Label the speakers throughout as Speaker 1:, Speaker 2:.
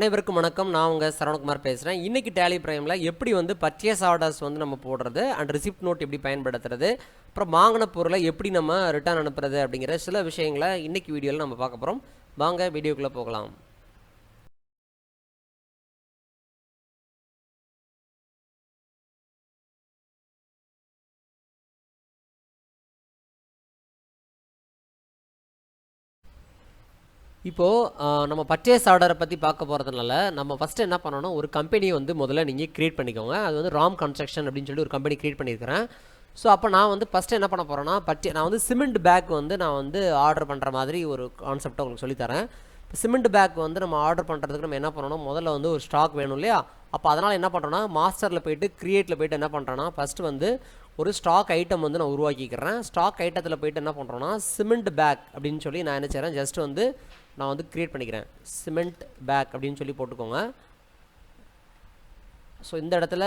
Speaker 1: அனைவருக்கும் வணக்கம். நான் உங்கள் சரவணகுமார் பேசுகிறேன் இன்றைக்கி டேலி ப்ரைமில் எப்படி வந்து பர்ச்சேஸ் ஆர்டர்ஸ் வந்து நம்ம போடுறது அண்ட் ரிசிப்ட் நோட் எப்படி பயன்படுத்துறது அப்புறம் வாங்கின பொருளை எப்படி நம்ம ரிட்டர்ன் அனுப்புறது அப்படிங்கிற சில விஷயங்களை இன்றைக்கி வீடியோவில் நம்ம பார்க்க போகிறோம் வாங்க வீடியோக்குள்ளே போகலாம். இப்போது நம்ம பர்ச்சேஸ் ஆர்டரை பற்றி பார்க்க போகிறதுனால நம்ம ஃபஸ்ட்டு என்ன பண்ணணும்? ஒரு கம்பெனியை வந்து முதல்ல நீங்கள் க்ரியேட் பண்ணிக்கோங்க. அது வந்து ராம் கன்ஸ்ட்ரக்ஷன் அப்படின்னு சொல்லி ஒரு கம்பெனி க்ரியேட் பண்ணியிருக்கிறேன். ஸோ அப்போ நான் வந்து ஃபஸ்ட்டு என்ன பண்ண போகிறேன்னா பர்ச்சே நான் வந்து சிமெண்ட் பேக் வந்து நான் வந்து ஆர்டர் பண்ணுற மாதிரி ஒரு கான்செப்டை உங்களுக்கு சொல்லித்தரேன். இப்போ சிமெண்ட் பேக் வந்து நம்ம ஆர்டர் பண்ணுறதுக்கு நம்ம என்ன பண்ணணும்? முதல்ல வந்து ஒரு ஸ்டாக் வேணும் இல்லையா? அப்போ அதனால் என்ன பண்ணுறோன்னா மாஸ்டரில் போயிட்டு க்ரியேட்டில் போயிட்டு என்ன பண்ணுறோன்னா ஃபஸ்ட்டு வந்து ஒரு ஸ்டாக் ஐட்டம் வந்து நான் உருவாக்கிக்கிறேன். ஸ்டாக் ஐட்டத்தில் போயிட்டு என்ன பண்ணுறோன்னா சிமெண்ட் பேக் அப்படின்னு சொல்லி நான் என்ன செய்கிறேன் ஜஸ்ட் வந்து நான் வந்து க்ரியேட் பண்ணிக்கிறேன். சிமெண்ட் பேக் அப்படின்னு சொல்லி போட்டுக்கோங்க. ஸோ இந்த இடத்துல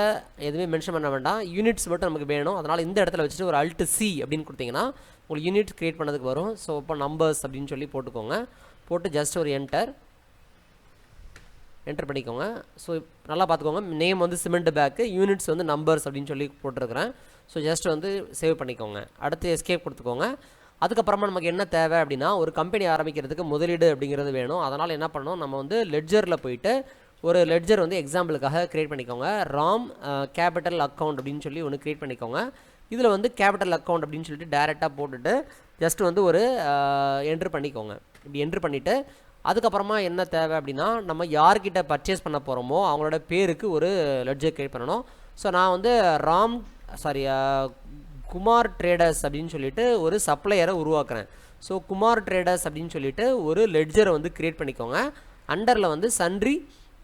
Speaker 1: எதுவுமே மென்ஷன் பண்ண வேண்டாம். யூனிட்ஸ் மட்டும் நமக்கு வேணும். அதனால் இந்த இடத்துல வச்சுட்டு ஒரு அல்ட்டு சி அப்படின்னு கொடுத்தீங்கன்னா உங்களுக்கு யூனிட் க்ரியேட் பண்ணதுக்கு வரும். ஸோ இப்போ நம்பர்ஸ் அப்படின்னு சொல்லி போட்டுக்கோங்க. போட்டு ஜஸ்ட் ஒரு என்டர் என்டர் பண்ணிக்கோங்க. ஸோ நல்லா பார்த்துக்கோங்க. நேம் வந்து சிமெண்ட் பேக்கு யூனிட்ஸ் வந்து நம்பர்ஸ் அப்படின்னு சொல்லி போட்டிருக்கிறேன். ஸோ ஜஸ்ட் வந்து சேவ் பண்ணிக்கோங்க. அடுத்து எஸ்கேப் கொடுத்துக்கோங்க. அதுக்கப்புறமா நமக்கு என்ன தேவை அப்படின்னா ஒரு கம்பெனி ஆரம்பிக்கிறதுக்கு முதலீடு அப்படிங்கிறது வேணும். அதனால் என்ன பண்ணணும்? நம்ம வந்து லெட்ஜரில் போயிட்டு ஒரு லெட்ஜர் வந்து எக்ஸாம்பிளுக்காக க்ரியேட் பண்ணிக்கோங்க. ராம் கேபிட்டல் அக்கௌண்ட் அப்படின்னு சொல்லி ஒன்று க்ரியேட் பண்ணிக்கோங்க. இதில் வந்து கேபிட்டல் அக்கௌண்ட் அப்படின்னு சொல்லிட்டு டேரெக்டாக போட்டுட்டு ஜஸ்ட் வந்து ஒரு என்ட்ரு பண்ணிக்கோங்க. இப்படி என்ட்ரு பண்ணிவிட்டு அதுக்கப்புறமா என்ன தேவை அப்படின்னா நம்ம யார்கிட்ட பர்ச்சேஸ் பண்ண போகிறோமோ அவங்களோட பேருக்கு ஒரு லெட்ஜர் க்ரியேட் பண்ணணும். ஸோ நான் வந்து ராம் சாரி குமார் ட்ரேடர்ஸ் அப்படின்னு சொல்லிட்டு ஒரு சப்ளையரை உருவாக்குறேன். ஸோ குமார் ட்ரேடர்ஸ் அப்படின்னு சொல்லிட்டு ஒரு லெட்ஜரை வந்து க்ரியேட் பண்ணிக்கோங்க. அண்டரில் வந்து சன்றி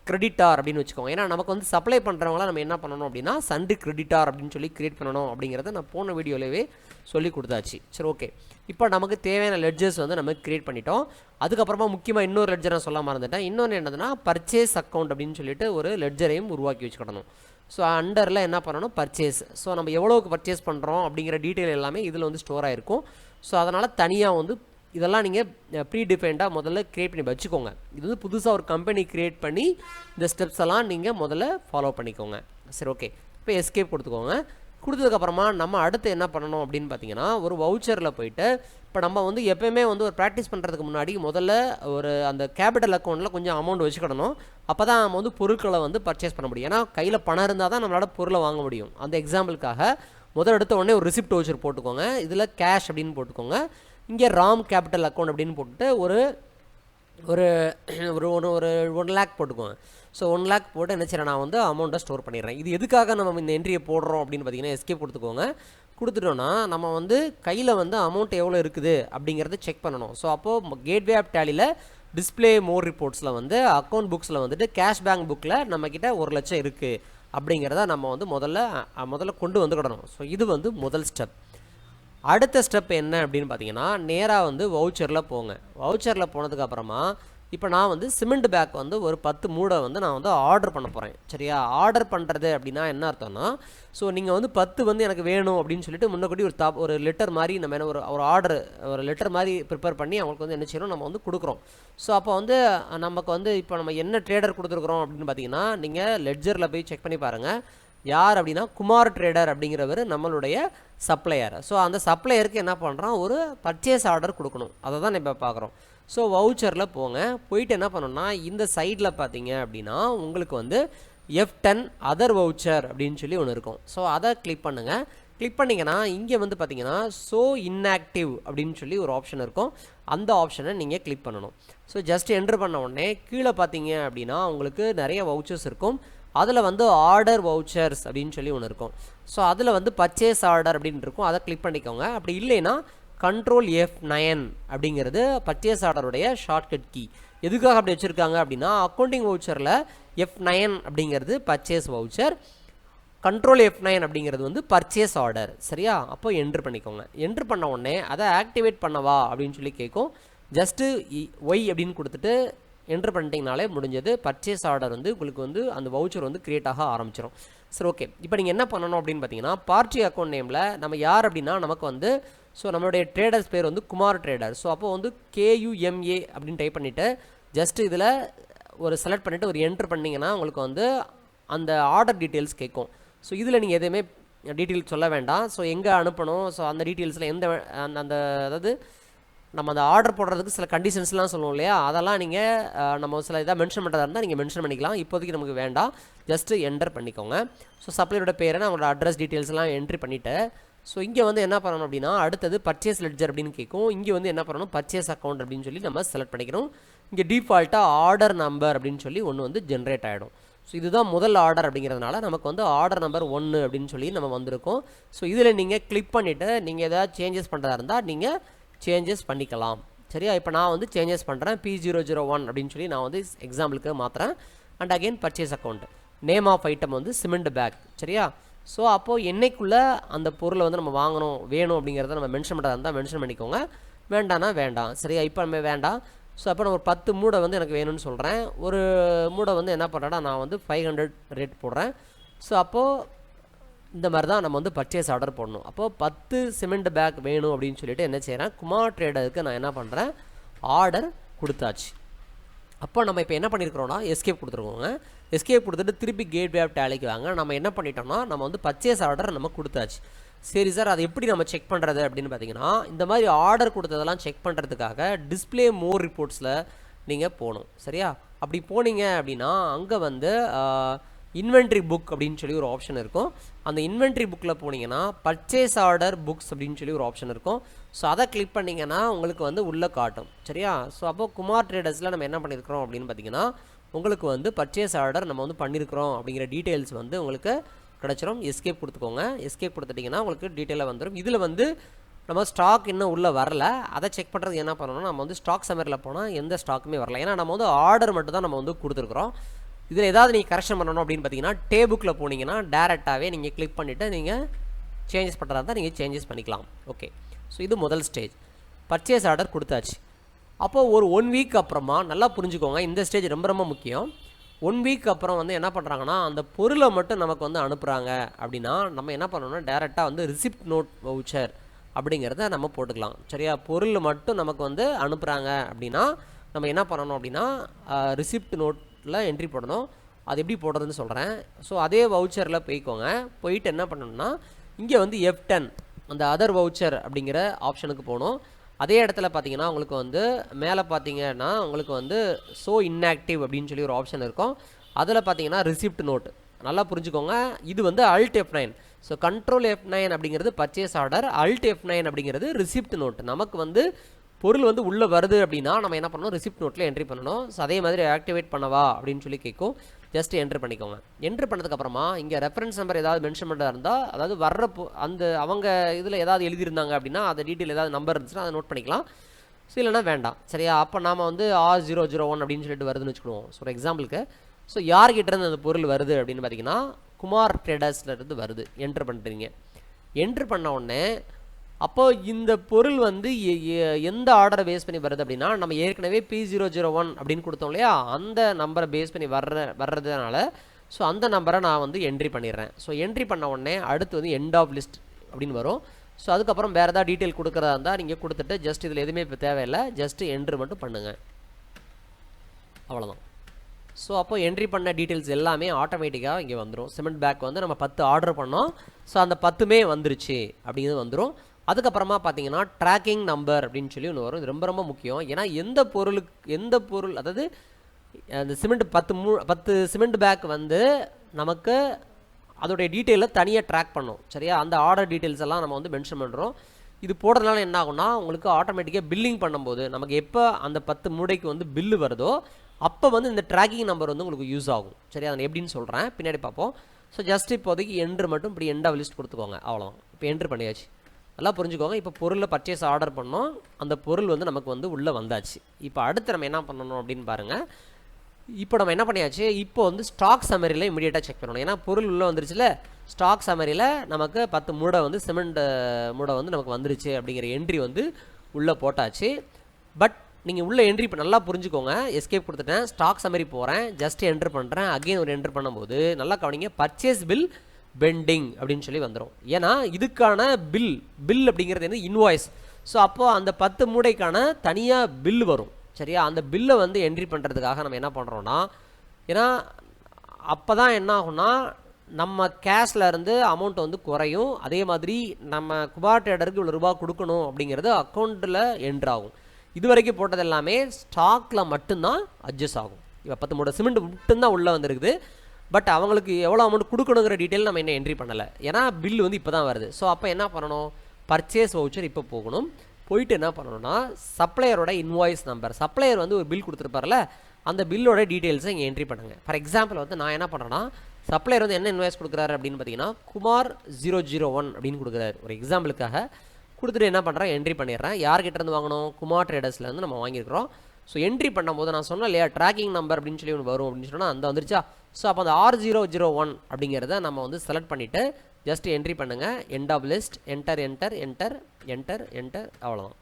Speaker 1: கிரெடிட்டார் அப்படின்னு வச்சுக்கோங்க. ஏன்னா நமக்கு வந்து சப்ளை பண்ணுறவங்கள நம்ம என்ன பண்ணணும் அப்படின்னா சன்ட்ரி கிரெடிட்டார் அப்படின்னு சொல்லி க்ரியேட் பண்ணணும் அப்படிங்கிறத நான் போன வீடியோலவே சொல்லி கொடுத்தாச்சு. சரி ஓகே இப்போ நமக்கு தேவையான லெட்ஜர்ஸ் வந்து நம்ம க்ரியேட் பண்ணிட்டோம். அதுக்கப்புறமா முக்கியமாக இன்னொரு லெட்ஜர் நான் சொல்ல மறந்துட்டேன். இன்னொன்று என்னதுன்னா பர்ச்சேஸ் அக்கௌண்ட் அப்படின்னு சொல்லிட்டு ஒரு லெட்ஜரையும் உருவாக்கி வச்சுக்கணும் ஸோ அண்டரில் என்ன பண்ணணும்? பர்ச்சேஸ் ஸோ நம்ம எவ்வளோக்கு பர்ச்சேஸ் பண்ணுறோம் அப்படிங்கிற டீட்டெயில் எல்லாமே இதில் வந்து ஸ்டோர் ஆகிருக்கும் ஸோ அதனால் தனியாக வந்து இதெல்லாம் நீங்கள் ப்ரீ டிஃபைண்டாக முதல்ல க்ரியேட் பண்ணி வச்சுக்கோங்க. இது வந்து புதுசாக ஒரு கம்பெனி க்ரியேட் பண்ணி இந்த ஸ்டெப்ஸ் எல்லாம் நீங்கள் முதல்ல ஃபாலோ பண்ணிக்கோங்க. சரி ஓகே இப்போ எஸ்கேப் கொடுத்துக்கோங்க. கொடுத்ததுக்கப்புறமா நம்ம அடுத்து என்ன பண்ணணும் அப்படின்னு பார்த்தீங்கன்னா ஒரு வவுச்சரில் போயிட்டு இப்போ நம்ம வந்து எப்போயுமே வந்து ஒரு ப்ராக்டிஸ் பண்ணுறதுக்கு முன்னாடி முதல்ல ஒரு அந்த கேபிட்டல் அக்கௌண்ட்டில் கொஞ்சம் அமௌண்ட் வச்சுக்கிடணும். அப்போ தான் நம்ம வந்து பொருட்களை வந்து பர்ச்சேஸ் பண்ண முடியும். ஏன்னா கையில் பணம் இருந்தால் தான் நம்மளால் பொருளை வாங்க முடியும். அந்த எக்ஸாம்பிளுக்காக முதல் எடுத்த உடனே ஒரு ரிசிப்ட் வவுச்சர் போட்டுக்கோங்க. இதில் கேஷ் அப்படின்னு போட்டுக்கோங்க. இங்கே ராம் கேபிட்டல் அக்கௌண்ட் அப்படின்னு போட்டுட்டு ஒரு ஒரு ஒரு ஒரு ஒரு ஒன் லேக் போட்டுக்கோங்க. ஸோ ஒன் லேக் போட்டு என்ன செய்யறேன் நான் வந்து அமௌண்ட்டை ஸ்டோர் பண்ணிடுறேன். இது எதுக்காக நம்ம இந்த என்ட்ரியை போடுறோம் அப்படின்னு பார்த்தீங்கன்னா எஸ்கேப் கொடுத்துக்கோங்க. கொடுத்துட்டோன்னா நம்ம வந்து கையில் வந்து அமௌண்ட் எவ்வளோ இருக்குது அப்படிங்கிறத செக் பண்ணணும். ஸோ அப்போது கேட்வே ஆப் டேலியில் டிஸ்பிளே மோர் ரிப்போர்ட்ஸில் வந்து அக்கௌண்ட் புக்ஸில் வந்துட்டு கேஷ் பேங்க் புக்கில் நம்மக்கிட்ட ஒரு லட்சம் இருக்குது அப்படிங்கிறத நம்ம வந்து முதல்ல முதல்ல கொண்டு வந்துக்கிடணும் ஸோ இது வந்து முதல் ஸ்டெப் அடுத்த ஸ்டெப் என்ன அப்படின்னு பார்த்தீங்கன்னா நேராக வந்து வவுச்சரில் போங்க. வவுச்சரில் போனதுக்கப்புறமா இப்போ நான் வந்து சிமெண்ட் பேக் வந்து ஒரு பத்து மூடை வந்து நான் வந்து ஆர்டர் பண்ண போகிறேன் சரியா? ஆர்டர் பண்ணுறது அப்படின்னா என்ன அர்த்தம்னா ஸோ நீங்கள் வந்து பத்து வந்து எனக்கு வேணும் அப்படின்னு சொல்லிட்டு முன்னக்கூடி ஒரு தாப் ஒரு லெட்டர் மாதிரி நம்ம என்ன ஒரு ஒரு ஆர்டர் ஒரு லெட்டர் மாதிரி ப்ரிப்பேர் பண்ணி அவங்களுக்கு வந்து என்ன செய்யணும்? நம்ம வந்து கொடுக்குறோம். ஸோ அப்போ வந்து நமக்கு வந்து இப்போ நம்ம என்ன ட்ரேடர் கொடுத்துருக்குறோம் அப்படின்னு பார்த்தீங்கன்னா நீங்கள் லெட்ஜரில் போய் செக் பண்ணி பாருங்கள் யார் அப்படின்னா குமார் ட்ரேடர் அப்படிங்கிறவர் நம்மளுடைய சப்ளையர் ஸோ அந்த சப்ளையருக்கு என்ன பண்ணுறோம் ஒரு பர்ச்சேஸ் ஆர்டர் கொடுக்கணும். அதை தான் இப்போ பார்க்குறோம். ஸோ வவுச்சரில் போங்க. போயிட்டு என்ன பண்ணணும்னா இந்த சைடில் பார்த்தீங்க அப்படின்னா உங்களுக்கு வந்து எஃப் டென் அதர் வவுச்சர் அப்படின்னு சொல்லி ஒன்று இருக்கும். ஸோ அதை கிளிக் பண்ணுங்கள் கிளிக் பண்ணிங்கன்னா இங்கே வந்து பார்த்தீங்கன்னா ஸோ இன்ஆக்டிவ் அப்படின்னு சொல்லி ஒரு ஆப்ஷன் இருக்கும். அந்த ஆப்ஷனை நீங்கள் கிளிக் பண்ணணும். ஸோ ஜஸ்ட் என்ட்ரு பண்ண உடனே கீழே பார்த்தீங்க அப்படின்னா உங்களுக்கு நிறைய வவுச்சர்ஸ் இருக்கும். அதில் வந்து ஆர்டர் வவுச்சர்ஸ் அப்படின்னு சொல்லி ஒன்று இருக்கும். ஸோ அதில் வந்து பர்ச்சேஸ் ஆர்டர் அப்படின்னு இருக்கும். அதை கிளிக் பண்ணிக்கோங்க. அப்படி இல்லைன்னா கண்ட்ரோல் எஃப் நயன் அப்படிங்கிறது பர்ச்சேஸ் ஆர்டருடைய ஷார்ட்கட் கீ எதுக்காக அப்படி வச்சுருக்காங்க அப்படின்னா அக்கௌண்டிங் வவுச்சரில் எஃப் நயன் அப்படிங்கிறது purchase voucher control F nine அப்படிங்கிறது வந்து பர்ச்சேஸ் ஆர்டர் சரியா? அப்போ என்ட்ரு பண்ணிக்கோங்க. என்ட்ரு பண்ண உடனே அதை ஆக்டிவேட் பண்ணவா அப்படின்னு சொல்லி கேட்கும். ஜஸ்ட்டு ஒய் அப்படின்னு கொடுத்துட்டு என்ட்ரு பண்ணிட்டீங்கனாலே முடிஞ்சது. பர்ச்சேஸ் ஆர்டர் வந்து உங்களுக்கு வந்து அந்த வவுச்சர் வந்து க்ரியேட் ஆக ஆரம்பிச்சிடும் சரி ஓகே இப்போ நீங்கள் என்ன பண்ணணும் அப்படின்னு பார்த்தீங்கன்னா பார்ட்டி அக்கௌண்ட் நேமில் நம்ம யார் அப்படின்னா நமக்கு வந்து ஸோ நம்மளுடைய ட்ரேடர்ஸ் பேர் வந்து குமார் ட்ரேடர் ஸோ அப்போது வந்து கேயுஎம்ஏ அப்படின்னு டைப் பண்ணிவிட்டு ஜஸ்ட் இதில் ஒரு செலக்ட் பண்ணிவிட்டு ஒரு என்ட்ரு பண்ணிங்கன்னா உங்களுக்கு வந்து அந்த ஆர்டர் டீட்டெயில்ஸ் கேட்கும். ஸோ இதில் நீங்கள் எதுவுமே டீட்டெயில் சொல்ல வேண்டாம். ஸோ எங்கே அனுப்பணும்? ஸோ அந்த டீட்டெயில்ஸில் எந்த அந்த அந்த அதாவது நம்ம அந்த ஆர்டர் போடுறதுக்கு சில கண்டிஷன்ஸ்லாம் சொல்லுவோம் இல்லையா? அதெல்லாம் நீங்கள் நம்ம சில இதாக மென்ஷன் பண்ணுறதா இருந்தால் நீங்கள் மென்ஷன் பண்ணிக்கலாம். இப்போதைக்கு நமக்கு வேண்டாம். ஜஸ்ட்டு என்டர் பண்ணிக்கோங்க. ஸோ சப்ளையரோட பேரை நான் அவங்களோட அட்ரஸ் டீட்டெயில்ஸ்லாம் என்ட்ரி பண்ணிவிட்டு ஸோ இங்கே வந்து என்ன பண்ணணும் அப்படின்னா அடுத்தது பர்ச்சேஸ் லெட்ஜர் அப்படின்னு கேட்கும். இங்கே வந்து என்ன பண்ணணும்? பர்ச்சேஸ் அக்கௌண்ட் அப்படின்னு சொல்லி நம்ம செலக்ட் பண்ணிக்கிறோம் இங்கே டிஃபால்ட்டாக ஆர்டர் நம்பர் அப்படின்னு சொல்லி ஒன்று வந்து ஜென்ரேட் ஆகிடும் ஸோ இதுதான் முதல் ஆர்டர் அப்படிங்கிறதுனால நமக்கு வந்து ஆர்டர் நம்பர் ஒன்று அப்படின்னு சொல்லி நம்ம வந்திருக்கோம். ஸோ இதில் நீங்கள் கிளிக் பண்ணிவிட்டு நீங்கள் எதாவது சேஞ்சஸ் பண்ணுறதா இருந்தால் நீங்கள் சேஞ்சஸ் பண்ணிக்கலாம். சரியா? இப்போ நான் வந்து சேஞ்சஸ் பண்ணுறேன் பி ஜீரோ ஜீரோ ஒன் அப்படின்னு சொல்லி நான் வந்து எக்ஸாம்பிளுக்கு மாற்றுறேன் and again purchase account name of item வந்து சிமெண்ட் பேக் சரியா? ஸோ அப்போது என்னைக்குள்ளே அந்த பொருளை வந்து நம்ம வாங்கணும் வேணும் அப்படிங்கிறத நம்ம மென்ஷன் பண்ணுறதா இருந்தால் மென்ஷன் பண்ணிக்கோங்க. வேண்டாம்னா வேண்டாம். சரியா? இப்போ நம்ம வேண்டாம். ஸோ அப்போ நான் ஒரு பத்து மூடை வந்து எனக்கு வேணும்னு சொல்கிறேன் ஒரு மூடை வந்து என்ன பண்ணுறேன்னா நான் வந்து ஃபைவ் ஹண்ட்ரட் ரேட் போடுறேன். ஸோ அப்போது இந்த மாதிரி தான் நம்ம வந்து பர்ச்சேஸ் ஆர்டர் பண்ணணும் அப்போது பத்து சிமெண்ட் பேக் வேணும் அப்படின்னு சொல்லிட்டு என்ன செய்கிறேன் குமார் ட்ரேடருக்கு நான் என்ன பண்ணுறேன் ஆர்டர் கொடுத்தாச்சு. அப்போ நம்ம இப்போ என்ன பண்ணியிருக்கிறோன்னா எஸ்கேப் கொடுத்துருக்கோங்க. எஸ்கேப் கொடுத்துட்டு திருப்பி கேட் வே ஆஃப் டேலிக்கு வாங்க. நம்ம என்ன பண்ணிட்டோம்னா நம்ம வந்து பர்ச்சேஸ் ஆர்டர் நம்ம கொடுத்தாச்சு. சரி சார் அதை எப்படி நம்ம செக் பண்ணுறது அப்படின்னு பார்த்தீங்கன்னா இந்த மாதிரி ஆர்டர் கொடுத்ததெல்லாம் செக் பண்ணுறதுக்காக டிஸ்பிளே மோர் ரிப்போர்ட்ஸில் நீங்கள் போகணும். சரியா? அப்படி போனீங்க அப்படின்னா அங்கே வந்து இன்வென்ட்ரி புக் அப்படின்னு சொல்லி ஒரு ஆப்ஷன் இருக்கும். அந்த இன்வென்ட்ரி புக்கில் போனீங்கன்னா பர்ச்சேஸ் ஆர்டர் புக்ஸ் அப்படின்னு சொல்லி ஒரு ஆப்ஷன் இருக்கும். ஸோ அதை கிளிக் பண்ணிங்கன்னா உங்களுக்கு வந்து உள்ளே காட்டும். சரியா? ஸோ அப்போ குமார் ட்ரேடர்ஸில் நம்ம என்ன பண்ணியிருக்கிறோம் அப்படின்னு பார்த்தீங்கன்னா உங்களுக்கு வந்து பர்ச்சேஸ் ஆர்டர் நம்ம வந்து பண்ணியிருக்கிறோம் அப்படிங்கிற டீட்டெயில்ஸ் வந்து உங்களுக்கு கிடச்சிரும். எஸ்கேப் கொடுத்துக்கோங்க. எஸ்கேப் கொடுத்துட்டிங்கன்னா உங்களுக்கு டீட்டெயிலாக வந்துடும் இதில் வந்து நம்ம ஸ்டாக் இன்னும் உள்ளே வரல. அதை செக் பண்ணுறது என்ன பண்ணணும் நம்ம வந்து ஸ்டாக் சமரில் போனால் எந்த ஸ்டாக்குமே வரல. ஏன்னா நம்ம வந்து ஆர்டர் மட்டும் தான் நம்ம வந்து கொடுத்துருக்குறோம். இதில் ஏதாவது நீங்கள் கரெக்ஷன் பண்ணணும் அப்படின்னு பார்த்தீங்கன்னா டேபுக்கில் போனீங்கன்னா டேரெக்டாகவே நீங்கள் கிளிக் பண்ணிவிட்டு நீங்கள் சேஞ்சஸ் பண்ணுறதா இருந்தால் நீங்கள் சேஞ்சஸ் பண்ணிக்கலாம். ஓகே ஸோ இது முதல் ஸ்டேஜ் பர்ச்சேஸ் ஆர்டர் கொடுத்தாச்சு. அப்போது ஒரு ஒன் வீக் அப்புறமா நல்லா புரிஞ்சுக்கோங்க இந்த ஸ்டேஜ் ரொம்ப ரொம்ப முக்கியம். ஒன் வீக் அப்புறம் வந்து என்ன பண்ணுறாங்கன்னா அந்த பொருளை மட்டும் நமக்கு வந்து அனுப்புகிறாங்க அப்படின்னா நம்ம என்ன பண்ணணும்னா டேரெக்டாக வந்து ரிசிப்ட் நோட் வவுச்சர் அப்படிங்கிறத நம்ம போட்டுக்கலாம். சரியா? பொருள் மட்டும் நமக்கு வந்து அனுப்புகிறாங்க அப்படின்னா நம்ம என்ன பண்ணணும் அப்படின்னா ரிசிப்ட் நோட்டில் என்ட்ரி போடணும். அது எப்படி போடுறதுன்னு சொல்கிறேன் ஸோ அதே வவுச்சரில் போய்க்கோங்க. போயிட்டு என்ன பண்ணணும்னா இங்கே வந்து எஃப் டென் அந்த அதர் வவுச்சர் அப்படிங்கிற ஆப்ஷனுக்கு போகணும். அதே இடத்துல பார்த்தீங்கன்னா உங்களுக்கு வந்து மேலே பார்த்தீங்கன்னா உங்களுக்கு வந்து ஸோ இன்ஆக்டிவ் அப்படின்னு சொல்லி ஒரு ஆப்ஷன் இருக்கும். அதில் பார்த்தீங்கன்னா ரிசிப்ட் நோட் நல்லா புரிஞ்சுக்கோங்க. இது வந்து alt F nine so control F nine அப்படிங்கிறது purchase order alt F nine அப்படிங்கிறது ரிசிப்ட் நோட் நமக்கு வந்து பொருள் வந்து உள்ளே வருது அப்படின்னா நம்ம என்ன பண்ணணும்? ரிசிப்ட் நோட்டில் என்ட்ரி பண்ணணும். ஸோ அதே மாதிரி ஆக்டிவேட் பண்ணவா அப்படின்னு சொல்லி கேட்கும். ஜஸ்ட் என்ட்ரு பண்ணிக்கோங்க. என்ட்ரு பண்ணதுக்கப்புறமா இங்கே ரெஃபரன்ஸ் நம்பர் ஏதாவது மென்ஷன் பண்ணுறதா இருந்தால் அதாவது வர்றப்போ அந்த அவங்க இதில் ஏதாவது எழுதியிருந்தாங்க அப்படின்னா அந்த டீட்டெயில் ஏதாவது நம்பர் இருந்துச்சுன்னா அதை நோட் பண்ணிக்கலாம். ஸோ இல்லைன்னா வேண்டாம். சரியா? அப்போ நாம் வந்து ஆர் ஜீரோ ஜீரோ ஒன் அப்படின்னு சொல்லிட்டு வருதுன்னு வச்சுக்கணும் ஸோ ஒரு எக்ஸாம்பிளுக்கு ஸோ யார்கிட்ட இருந்து அந்த பொருள் வருது அப்படின்னு பார்த்தீங்கன்னா குமார் ட்ரேடர்ஸ்ல இருந்து வருது. என்ட்ரு பண்ணுறீங்க என்ட்ரு பண்ண உடனே அப்போ இந்த பொருள் வந்து எ- எந்த ஆர்டரை பேஸ் பண்ணி வருது அப்படின்னா நம்ம ஏற்கனவே பி ஜீரோ ஜீரோ ஒன் அப்படின்னு கொடுத்தோம் இல்லையா? அந்த நம்பரை பேஸ் பண்ணி வர்ற வர்றதுனால ஸோ அந்த நம்பரை நான் வந்து என்ட்ரி பண்ணிடுறேன். ஸோ என்ட்ரி பண்ண உடனே அடுத்து வந்து எண்ட் ஆஃப் லிஸ்ட் அப்படின்னு வரும். ஸோ அதுக்கப்புறம் வேறு ஏதாவது டீட்டெயில் கொடுக்குறதா இருந்தால் நீங்கள் கொடுத்துட்டு ஜஸ்ட் இதில் எதுவுமே இப்போ தேவையில்லை. ஜஸ்ட் என்ட்ரி மட்டும் பண்ணுங்கள் அவ்வளோதான் ஸோ அப்போ என்ட்ரி பண்ண டீட்டெயில்ஸ் எல்லாமே ஆட்டோமேட்டிக்காக இங்கே வந்துடும் சிமெண்ட் பேக் வந்து நம்ம பத்து ஆர்டர் பண்ணோம். ஸோ அந்த பத்துமே வந்துருச்சு அப்படிங்கிறது வந்துடும் அதுக்கப்புறமா பார்த்தீங்கன்னா ட்ராக்கிங் நம்பர் அப்படின்னு சொல்லி ஒன்று வரும். இது ரொம்ப ரொம்ப முக்கியம். ஏன்னா எந்த பொருளுக்கு எந்த பொருள் அதாவது அந்த சிமெண்ட் பத்து மூ பத்து சிமெண்ட் பேக் வந்து நமக்கு அதோடைய டீட்டெயிலை தனியாக ட்ராக் பண்ணும். சரியா? அந்த ஆர்டர் டீட்டெயில்ஸ் எல்லாம் நம்ம வந்து மென்ஷன் பண்ணுறோம் இது போடுறதுனால என்ன ஆகும்னா உங்களுக்கு ஆட்டோமேட்டிக்காக பில்லிங் பண்ணும்போது நமக்கு எப்போ அந்த பத்து மூடைக்கு வந்து பில்லு வருதோ அப்போ வந்து இந்த ட்ராக்கிங் நம்பர் வந்து உங்களுக்கு யூஸ் ஆகும். சரியா? அதை எப்படின்னு சொல்கிறேன் பின்னாடி பார்ப்போம். ஸோ ஜஸ்ட் இப்போதைக்கு என்ட்ரு மட்டும் இப்படி எண்ட் ஆஃப் லிஸ்ட் கொடுத்துக்கோங்க. அவ்வளோ இப்போ என்ட்ரு பண்ணியாச்சு. நல்லா புரிஞ்சுக்கோங்க. இப்போ பொருளை பர்ச்சேஸ் ஆர்டர் பண்ணோம். அந்த பொருள் வந்து நமக்கு வந்து உள்ளே வந்தாச்சு. இப்போ அடுத்து நம்ம என்ன பண்ணணும் அப்படின்னு பாருங்கள் இப்போ நம்ம என்ன பண்ணியாச்சு? இப்போ வந்து ஸ்டாக் சமரியில் இமீடியட்டாக செக் பண்ணணும். ஏன்னா பொருள் உள்ளே வந்துருச்சுல. ஸ்டாக் சமரியில் நமக்கு பத்து மூடை வந்து சிமெண்ட் மூடை வந்து நமக்கு வந்துருச்சு அப்படிங்கிற என்ட்ரி வந்து உள்ளே போட்டாச்சு. பட் நீங்கள் உள்ளே என்ட்ரி இப்போ நல்லா புரிஞ்சுக்கோங்க. எஸ்கேப் கொடுத்துட்டேன். ஸ்டாக் சமரி போகிறேன் ஜஸ்ட் என்ட்ரு பண்ணுறேன் அகைன் ஒரு என்ட்ரு பண்ணும்போது நல்லா கவனிங்க. பர்ச்சேஸ் பில் பெண்டிங் அப்படின்னு சொல்லி வந்துடும் ஏன்னா இதுக்கான பில் பில் அப்படிங்கிறது வந்து இன்வாய்ஸ் ஸோ அப்போது அந்த பத்து மூடைக்கான தனியாக பில் வரும். சரியா? அந்த பில்லை வந்து என்ட்ரி பண்ணுறதுக்காக நம்ம என்ன பண்ணுறோன்னா ஏன்னா அப்போ தான் என்ன ஆகும்னா நம்ம கேஷில் இருந்து அமௌண்ட் வந்து குறையும். அதே மாதிரி நம்ம குபா ட்ரேடருக்கு இவ்வளோ ரூபா கொடுக்கணும் அப்படிங்கிறது அக்கௌண்ட்டில் என்ட்ரு ஆகும். இது வரைக்கும் போட்டது எல்லாமே ஸ்டாக்கில் மட்டும்தான் அட்ஜஸ்ட் ஆகும். இப்போ பத்து மூட சிமெண்ட் மட்டும்தான் உள்ளே வந்திருக்குது. பட் அவங்களுக்கு எவ்வளோ அமௌண்ட் கொடுக்கணுங்கிற டீட்டெயில் நம்ம என்ன என்ட்ரி பண்ணலை. ஏன்னா பில் வந்து இப்போ தான் வருது. ஸோ அப்போ என்ன பண்ணணும்? பர்ச்சேஸ் வவுச்சர் இப்போ போகணும். போயிட்டு என்ன பண்ணணும்னா சப்ளையரோட இன்வாய்ஸ் நம்பர் சப்ளையர் வந்து ஒரு பில் கொடுத்துருப்பார்ல அந்த பில்லோட டீட்டெயில்ஸை இங்கே என்ட்ரி பண்ணுங்கள் ஃபார் எக்ஸாம்பிள் வந்து நான் என்ன பண்ணுறேன்னா சப்ளையர் வந்து என்ன இன்வாய்ஸ் கொடுக்குறாரு அப்படின்னு பார்த்தீங்கன்னா குமார் ஜீரோ ஜீரோ ஒன் அப்படின்னு கொடுக்குறாரு. ஒரு எக்ஸாம்பிளுக்காக கொடுத்துட்டு என்ன பண்ணுறேன் என்ட்ரி பண்ணிடுறேன். யார்கிட்ட இருந்து வாங்கணும்? குமார் ட்ரேடர்ஸ்லேருந்து நம்ம வாங்கியிருக்கிறோம். ஸோ என்ட்ரி பண்ணும்போது நான் சொன்னேன் இல்லையா ட்ராக்கிங் நம்பர் அப்படின்னு சொல்லி ஒன்று வரும் அப்படின்னு சொன்னால் அந்த வந்துருச்சா? ஸோ அப்போ அந்த ஆர் ஜீரோ ஜீரோ ஒன் அப்படிங்கிறத நம்ம வந்து செலக்ட் பண்ணிவிட்டு ஜஸ்ட் என்ட்ரி பண்ணுங்கள் end of list enter enter enter enter enter அவ்வளோதான்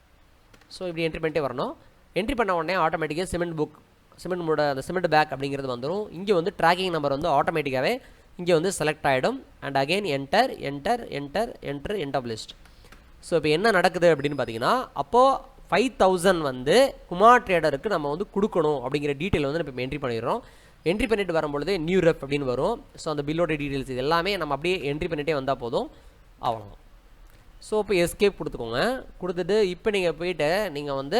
Speaker 1: ஸோ இப்படி என்ட்ரி பண்ணிட்டே வரணும். என்ட்ரி பண்ண உடனே ஆட்டோமேட்டிக்காக சிமெண்ட் புக் சிமெண்ட் மூட அந்த சிமெண்ட் பேக் அப்படிங்கிறது வந்துடும் இங்கே வந்து ட்ராக்கிங் நம்பர் வந்து ஆட்டோமேட்டிக்காகவே இங்கே வந்து செலக்ட் ஆகிடும் and again enter enter enter enter end of list so இப்போ என்ன நடக்குது அப்படின்னு பார்த்தீங்கன்னா அப்போது ஃபைவ் தௌசண்ட் வந்து குமார் ட்ரேடருக்கு நம்ம வந்து கொடுக்கணும் அப்படிங்கிற டீட்டெயில் வந்து நம்ம இப்போ என்ட்ரி பண்ணிடுறோம். என்ட்ரி பண்ணிட்டு வரும்பொழுது நியூ ரெப் அப்படின்னு வரும். ஸோ அந்த பில்லோட டீட்டெயில்ஸ் இது எல்லாமே நம்ம அப்படியே என்ட்ரி பண்ணிட்டே வந்தால் போதும். அவ்வளோதான் ஸோ இப்போ எஸ்கேப் கொடுத்துக்கோங்க. கொடுத்துட்டு இப்போ நீங்கள் போயிட்டு நீங்கள் வந்து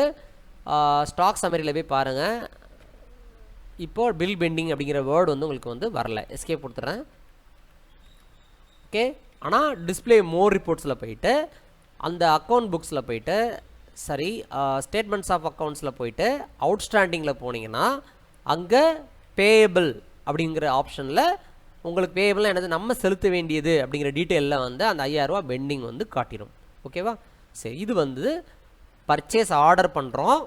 Speaker 1: ஸ்டாக் சமரியில் போய் பாருங்கள் இப்போது பில் பெண்டிங் அப்படிங்கிற வேர்டு வந்து உங்களுக்கு வந்து வரல. எஸ்கேப் கொடுத்துட்றேன் ஓகே ஆனால் டிஸ்பிளே மோர் ரிப்போர்ட்ஸில் போயிட்டு அந்த அக்கௌண்ட் புக்ஸில் போயிட்டு சரி ஸ்டேட்மெண்ட்ஸ் ஆஃப் அக்கௌண்ட்ஸில் போயிட்டு அவுட்ஸ்டாண்டிங்கில் போனீங்கன்னா அங்கே பேயபிள் அப்படிங்கிற ஆப்ஷனில் உங்களுக்கு பேயபிள் என்னது? நம்ம செலுத்த வேண்டியது அப்படிங்கிற டீட்டெயிலில் வந்து அந்த ஐயாயிரரூபா பெண்டிங் வந்து காட்டிடும் ஓகேவா சரி இது வந்து பர்ச்சேஸ் ஆர்டர் பண்ணுறோம்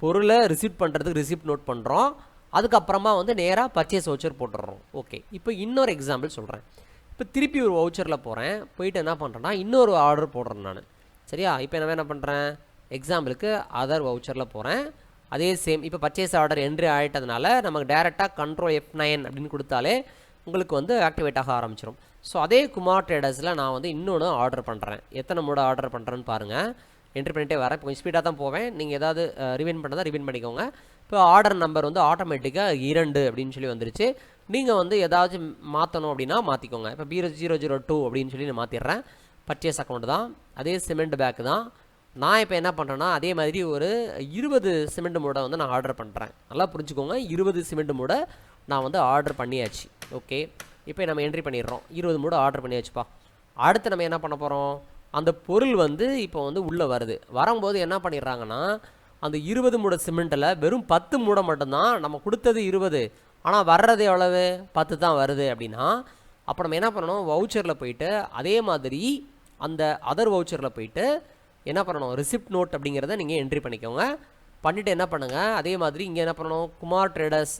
Speaker 1: பொருளை ரிசீவ் பண்ணுறதுக்கு ரிசிப்ட் நோட் பண்ணுறோம் அதுக்கப்புறமா வந்து நேராக பர்ச்சேஸ் வவுச்சர் போட்டுடுறோம். ஓகே இப்போ இன்னொரு எக்ஸாம்பிள் சொல்கிறேன் இப்போ திருப்பி ஒரு வவுச்சரில் போகிறேன் போயிட்டு என்ன பண்ணுறேன்னா இன்னொரு ஆர்டர் போடுறேன் நான். சரியா? இப்போ நான் என்ன பண்ணுறேன் எக்ஸாம்பிளுக்கு அதர் வவுச்சரில் போகிறேன் அதே சேம் இப்போ பர்ச்சேஸ் ஆர்டர் என்ட்ரி ஆகிட்டதுனால நமக்கு டேரெக்டாக கண்ட்ரோல் எஃப் நைன் அப்படின்னு கொடுத்தாலே உங்களுக்கு வந்து ஆக்டிவேட் ஆக ஆரம்பிச்சிடும் ஸோ அதே குமார் ட்ரேடர்ஸில் நான் வந்து இன்னொன்று ஆர்டர் பண்ணுறேன் எத்தனை மூட ஆர்டர் பண்ணுறேன்னு பாருங்கள் என்ட்ரி பண்ணிட்டே வரேன். இப்போ கொஞ்சம் ஸ்பீடாக தான் போவேன். நீங்கள் ஏதாவது ரிவின் பண்ணால் ரிவின் பண்ணிக்கோங்க. இப்போ ஆர்டர் நம்பர் வந்து ஆட்டோமேட்டிக்காக இரண்டு அப்படின்னு சொல்லி வந்துருச்சு. நீங்கள் வந்து ஏதாச்சும் மாற்றணும் அப்படின்னா மாற்றிக்கோங்க இப்போ பீரோ ஜீரோ ஜீரோ டூ அப்படின்னு சொல்லி நான் மாற்றிடுறேன் பர்ச்சேஸ் அக்கௌண்ட் தான். அதே சிமெண்ட் பேக்கு தான். நான் இப்போ என்ன பண்ணுறேன்னா அதே மாதிரி ஒரு இருபது சிமெண்ட் மூடை வந்து நான் ஆர்டர் பண்ணுறேன் நல்லா புரிஞ்சுக்கோங்க இருபது சிமெண்ட் மூடை நான் வந்து ஆர்டர் பண்ணியாச்சு. ஓகே இப்போ நம்ம என்ட்ரி பண்ணிடுறோம். இருபது மூடை ஆர்டர் பண்ணியாச்சுப்பா. அடுத்து நம்ம என்ன பண்ண போகிறோம் அந்த பொருள் வந்து இப்போ வந்து உள்ளே வருது. வரும்போது என்ன பண்ணிடுறாங்கன்னா அந்த இருபது மூட சிமெண்ட்டில் வெறும் பத்து மூடை மட்டும்தான் நம்ம கொடுத்தது இருபது. ஆனால் வர்றது எவ்வளவு? பத்து தான் வருது அப்படின்னா அப்போ நம்ம என்ன பண்ணணும்? வவுச்சரில் போயிட்டு அதே மாதிரி அந்த அதர் வவுச்சரில் போயிட்டு என்ன பண்ணணும்? ரிசிப்ட் நோட் அப்படிங்கிறத நீங்கள் என்ட்ரி பண்ணிக்கோங்க. பண்ணிவிட்டு என்ன பண்ணுங்கள் அதே மாதிரி இங்கே என்ன பண்ணணும்? குமார் ட்ரேடர்ஸ்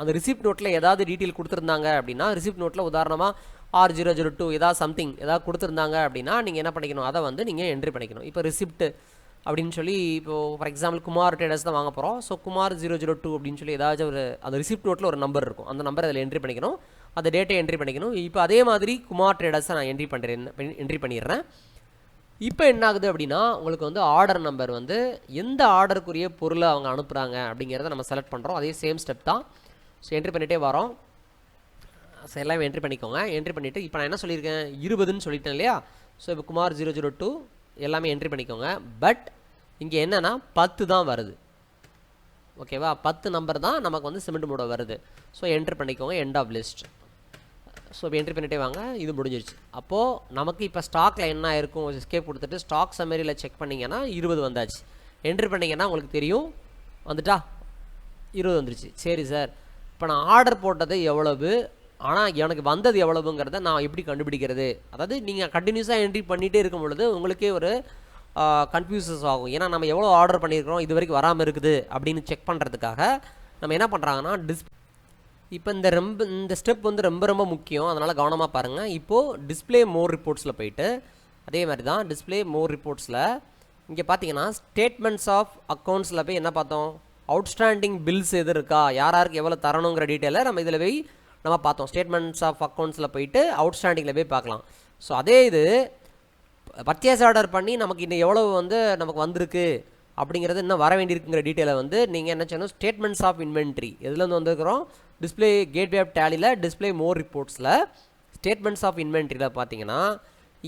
Speaker 1: அந்த ரிசிப்ட் நோட்டில் ஏதாவது டீட்டெயில் கொடுத்துருந்தாங்க அப்படின்னா ரிசிப்ட் நோட்டில் உதாரணமாக ஆர் ஜீரோ ஜீரோ டூ ஏதாவது சம்திங் ஏதாவது கொடுத்துருந்தாங்க அப்படின்னா நீங்கள் என்ன பண்ணிக்கணும்? அதை வந்து நீங்கள் என்ட்ரி பண்ணிக்கணும். இப்போ ரிசிப்ட் அப்படின்னு சொல்லி இப்போது ஃபார் எக்ஸாம்பிள் குமார் ட்ரேடர்ஸ் தான் வாங்க போகிறோம் so Kumar zero zero two அப்படின்னு சொல்லி ஏதாச்சும் ஒரு அந்த ரிசிப்ட் நோட்டில் ஒரு நம்பர் இருக்கும். அந்த நம்பர் அதில் என்ட்ரி பண்ணிக்கணும். அந்த டேட்டை என்ட்ரி பண்ணிக்கணும். இப்போ அதே மாதிரி குமார் ட்ரேடர்ஸை நான் என்ட்ரி பண்ணுறேன் என்ட்ரி பண்ணிடுறேன். இப்போ என்ன ஆகுது அப்படின்னா உங்களுக்கு வந்து ஆர்டர் நம்பர் வந்து எந்த ஆர்டருக்குரிய பொருளை அவங்க அனுப்புகிறாங்க அப்படிங்கிறத நம்ம செலக்ட் பண்ணுறோம் அதே சேம் ஸ்டெப் தான். ஸோ என்ட்ரி பண்ணிகிட்டே வரோம். ஸோ எல்லாமே என்ட்ரி பண்ணிக்கோங்க. என்ட்ரி பண்ணிவிட்டு இப்போ நான் என்ன சொல்லியிருக்கேன்? இருபதுன்னு சொல்லிட்டேன் இல்லையா? ஸோ இப்போ குமார் ஜீரோ ஜீரோ டூ எல்லாமே என்ட்ரி பண்ணிக்கோங்க. பட் இங்கே என்னென்னா பத்து தான் வருது. ஓகேவா பத்து நம்பர் தான் நமக்கு வந்து சிமெண்ட் மூட வருது. ஸோ என்ட்ரி பண்ணிக்கோங்க. எண்ட் ஆஃப் லிஸ்ட் ஸோ இப்போ என்ட்ரி பண்ணிட்டே வாங்க. இது முடிஞ்சிருச்சு. அப்போது நமக்கு இப்போ ஸ்டாக்கில் என்ன இருக்கும்? எஸ்கேப் கொடுத்துட்டு ஸ்டாக் சமரியில் செக் பண்ணிங்கன்னா இருபது வந்தாச்சு. என்ட்ரி பண்ணிங்கன்னா உங்களுக்கு தெரியும். வந்துட்டா? இருபது வந்துருச்சு. சரி சார் இப்போ நான் ஆர்டர் போட்டது எவ்வளவு? ஆனால் எனக்கு வந்தது எவ்வளவுங்கிறத நான் எப்படி கண்டுபிடிக்கிறது? அதாவது நீங்கள் கண்டினியூஸாக என்ட்ரி பண்ணிகிட்டே இருக்கும் பொழுது உங்களுக்கே ஒரு கன்ஃபியூசஸ் ஆகும். ஏன்னா நம்ம எவ்வளோ ஆர்டர் பண்ணியிருக்கிறோம் இது வரைக்கும் வராமல் இருக்குது. அப்படின்னு செக் பண்ணுறதுக்காக நம்ம என்ன பண்ணுறாங்கன்னா டிஸ் இப்போ இந்த ரொம்ப இந்த ஸ்டெப் வந்து ரொம்ப ரொம்ப முக்கியம். அதனால் கவனமாக பாருங்கள் இப்போது டிஸ்பிளே மோர் ரிப்போர்ட்ஸில் போயிட்டு அதே மாதிரி தான் டிஸ்பிளே மோர் ரிப்போர்ட்ஸில் இங்கே பார்த்தீங்கன்னா ஸ்டேட்மெண்ட்ஸ் ஆஃப் அக்கௌண்ட்ஸில் போய் என்ன பார்த்தோம்? அவுட்ஸ்டாண்டிங் பில்ஸ் எது இருக்கா? யார் யாருக்கு எவ்வளோ தரணுங்கிற டீட்டெயிலை நம்ம இதில் போய் நம்ம பார்த்தோம். ஸ்டேட்மெண்ட்ஸ் ஆஃப் அக்கௌண்ட்ஸில் போயிட்டு அவுட்ஸ்டாண்டிங்கில் போய் பார்க்கலாம். ஸோ அதே இது பர்ச்சேஸ் ஆர்டர் பண்ணி நமக்கு இன்னும் எவ்வளவு வந்து நமக்கு வந்திருக்கு? அப்படிங்கிறது இன்னும் வர வேண்டியிருக்குங்கிற டீட்டெயிலை வந்து நீங்கள் என்ன செய்யணும்? ஸ்டேட்மெண்ட்ஸ் ஆஃப் இன்வென்ட்ரி எதுலேருந்து வந்திருக்கிறோம்? டிஸ்பிளே கேட்வே ஆஃப் டேலியில் டிஸ்பிளே மோர் ரிப்போர்ட்ஸில் ஸ்டேட்மெண்ட்ஸ் ஆஃப் இன்வென்ட்ரியில் பார்த்தீங்கன்னா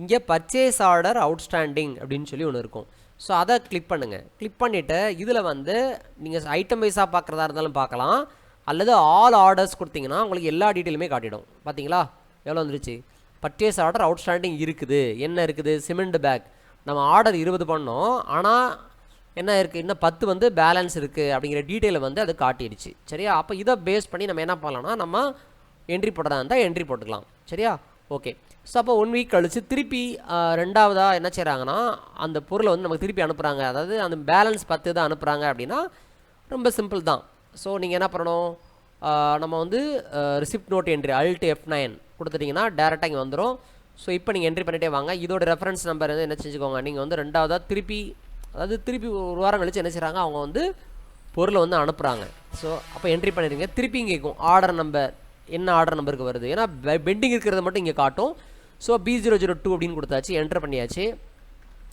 Speaker 1: இங்கே பர்ச்சேஸ் ஆர்டர் அவுட்ஸ்டாண்டிங் அப்படின்னு சொல்லி ஒன்று இருக்கும். ஸோ அதை கிளிக் பண்ணுங்கள் கிளிக் பண்ணிவிட்டு இதில் வந்து நீங்கள் ஐட்டம் வைஸாக பார்க்குறதா இருந்தாலும் பார்க்கலாம். அல்லது ஆல் ஆர்டர்ஸ் கொடுத்தீங்கன்னா உங்களுக்கு எல்லா டீட்டெயிலுமே காட்டிடும். பார்த்தீங்களா? எவ்வளோ வந்துருச்சு? பர்ச்சேஸ் ஆர்டர் அவுட்ஸ்டாண்டிங் இருக்குது. என்ன இருக்குது? சிமெண்ட் பேக் நம்ம ஆர்டர் இருபது பண்ணோம். ஆனால் என்ன இருக்குது இன்னும் பத்து வந்து பேலன்ஸ் இருக்குது அப்படிங்கிற டீட்டெயிலை வந்து அது காட்டிடுச்சு. சரியா? அப்போ இதை பேஸ் பண்ணி நம்ம என்ன பண்ணலாம்னா நம்ம என்ட்ரி போடுறதா இருந்தால் என்ட்ரி போட்டுக்கலாம். சரியா? ஓகே ஸோ அப்போ ஒன் வீக் கழித்து திருப்பி ரெண்டாவதாக என்ன செய்கிறாங்கன்னா அந்த பொருளை வந்து நமக்கு திருப்பி அனுப்புகிறாங்க அதாவது அந்த பேலன்ஸ் பத்து தான் அனுப்புகிறாங்க அப்படின்னா ரொம்ப சிம்பிள் தான். ஸோ நீங்கள் என்ன பண்ணணும்? நம்ம வந்து receipt note entry alt F nine கொடுத்துட்டிங்கன்னா டேரெக்டாக இங்கே வந்துடும் ஸோ இப்போ நீங்கள் என்ட்ரி பண்ணிட்டே வாங்க. இதோட ரெஃபரன்ஸ் நம்பர் வந்து என்ன செஞ்சுக்கோங்க? நீங்கள் வந்து ரெண்டாவதாக திருப்பி அதாவது திருப்பி ஒரு வாரம் கழித்து என்ன செய்கிறாங்க அவங்க வந்து பொருளை வந்து அனுப்புகிறாங்க ஸோ அப்போ என்ட்ரி பண்ணிடுங்க திருப்பி இங்கே இருக்கும் ஆர்டர் நம்பர் என்ன ஆர்டர் நம்பருக்கு வருது? ஏன்னா பெண்டிங் இருக்கிறத மட்டும் இங்கே காட்டும். So B zero zero two அப்படின்னு கொடுத்தாச்சு. என்டர் பண்ணியாச்சு.